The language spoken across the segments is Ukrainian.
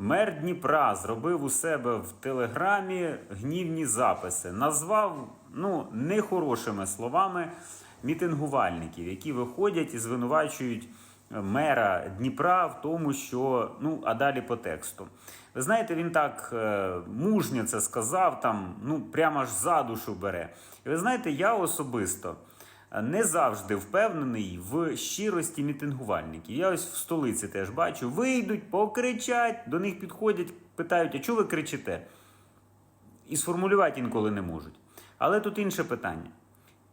Мер Дніпра зробив у себе в телеграмі гнівні записи. Назвав ну, нехорошими словами мітингувальників, які виходять і звинувачують мера Дніпра в тому, що ну, а далі по тексту. Ви знаєте, він так е, мужньо це сказав, там, ну, прямо аж за душу бере. І ви знаєте, я особисто не завжди впевнений в щирості мітингувальників. Я ось в столиці теж бачу, вийдуть, покричать, до них підходять, питають, а чого ви кричите? І сформулювати інколи не можуть. Але тут інше питання.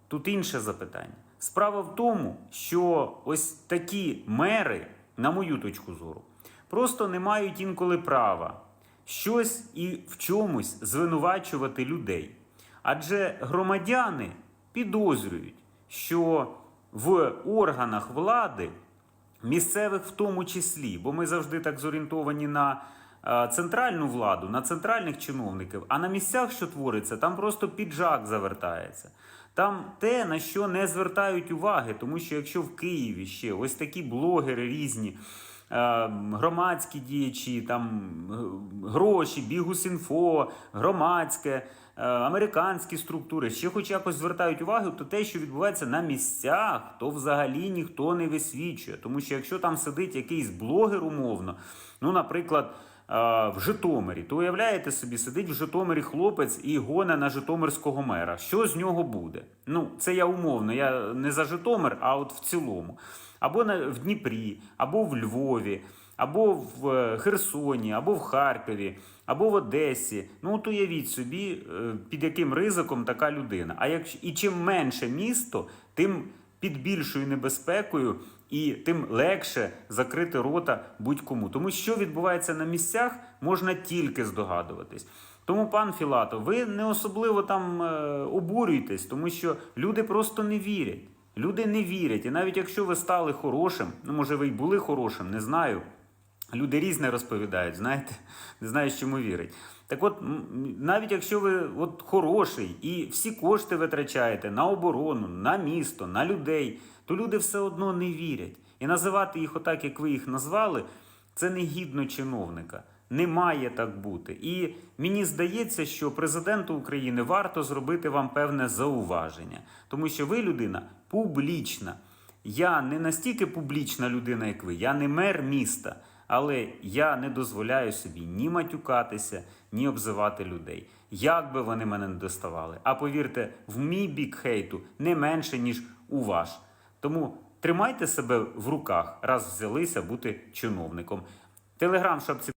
Тут інше запитання. Справа в тому, що ось такі мери, на мою точку зору, просто не мають інколи права щось і в чомусь звинувачувати людей. Адже громадяни підозрюють, що в органах влади, місцевих в тому числі, бо ми завжди так зорієнтовані на е, центральну владу, на центральних чиновників, а на місцях, що твориться, там просто піджак завертається. Там те, на що не звертають уваги, тому що якщо в Києві ще ось такі блогери різні, громадські діячі, там г- гроші, бігус.інфо, громадське, е, американські структури ще хоч якось звертають увагу, то те, що відбувається на місцях, то взагалі ніхто не висвічує. Тому що якщо там сидить якийсь блогер умовно, ну, наприклад. е, В Житомирі, то уявляєте собі, сидить в Житомирі хлопець і гоне на Житомирського мера. Що з нього буде? Ну, це я умовно, я не за Житомир, а от в цілому. Або в Дніпрі, або в Львові, або в е, Херсоні, або в Харкові, або в Одесі. Ну, от уявіть собі, е, під яким ризиком така людина. А якщо і чим менше місто, тим під більшою небезпекою і тим легше закрити рота будь-кому. Тому що відбувається на місцях, можна тільки здогадуватись. Тому, пан Філатов, ви не особливо там е, обурюєтесь, тому що люди просто не вірять. Люди не вірять. І навіть якщо ви стали хорошим, ну може ви й були хорошим, не знаю. Люди різне розповідають, знаєте, не знаю, чому вірить. Так от, навіть якщо ви от хороший і всі кошти витрачаєте на оборону, на місто, на людей, то люди все одно не вірять. І називати їх отак, як ви їх назвали, це не гідно чиновника. Не має так бути. І мені здається, що президенту України варто зробити вам певне зауваження, тому що ви людина публічна. Я не настільки публічна людина, як ви. Я не мер міста, але я не дозволяю собі ні матюкатися, ні обзивати людей. Як би вони мене не доставали. А повірте, в мій бік хейту не менше, ніж у ваш. Тому тримайте себе в руках, раз взялися бути чиновником. Телеграм, шапці.